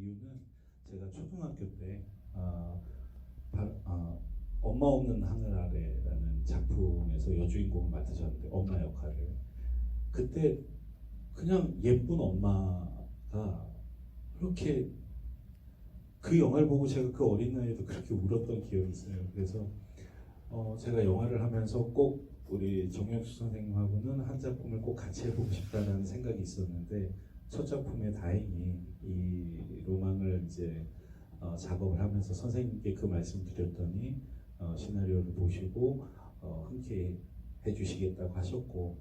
이유는 제가 초등학교 때 아, 바- 아, 엄마 없는 하늘 아래라는 작품에서 여주인공을 맡으셨는데 엄마 역할을 그때 그냥 예쁜 엄마가 그렇게 그 영화를 보고 제가 그 어린 나이에도 그렇게 울었던 기억이 있어요. 그래서 어, 제가 영화를 하면서 꼭 우리 정영수 선생님하고는 한 작품을 꼭 같이 해보고 싶다는 생각이 있었는데 첫 작품에 다행히 이 로망을 이제 어, 작업을 하면서 선생님께 그 말씀 드렸더니 어, 시나리오를 보시고 어, 흔쾌히 해주시겠다고 하셨고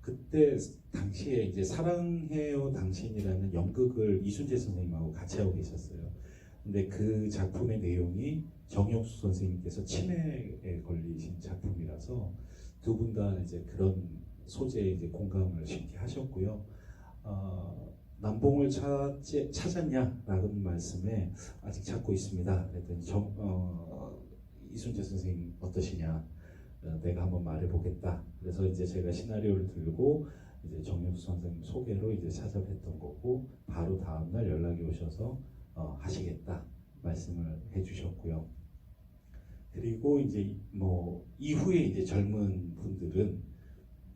그때 당시에 이제 사랑해요 당신이라는 연극을 이순재 선생님하고 같이 하고 계셨어요. 근데 그 작품의 내용이 정혁수 선생님께서 치매에 걸리신 작품이라서 두 분 다 이제 그런 소재에 이제 공감을 쉽게 하셨고요. 어, 남봉을 찾지, 찾았냐라는 말씀에 아직 찾고 있습니다. 그랬더니 정, 어, 이순재 선생님 어떠시냐? 어, 내가 한번 말해보겠다. 그래서 이제 제가 시나리오를 들고 이제 정혁수 선생님 소개로 이제 찾아뵀던 거고 바로 다음 날 연락이 오셔서 어, 하시겠다 말씀을 해주셨고요. 그리고 이제 뭐 이후에 이제 젊은 분들은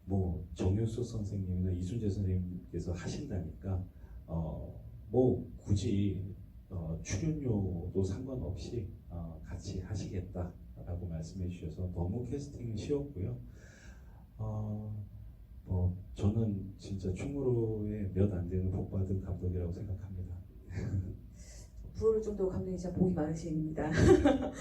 뭐 정윤수 선생님이나 이순재 선생님께서 하신다니까 어 뭐 굳이 어 출연료도 상관없이 어 같이 하시겠다라고 말씀해 주셔서 너무 캐스팅이 쉬웠고요. 어 뭐 저는 진짜 충무로에 몇 안 되는 복 받은 감독이라고 생각합니다. 부러울 정도 감독이 진짜 복이 많으십니다.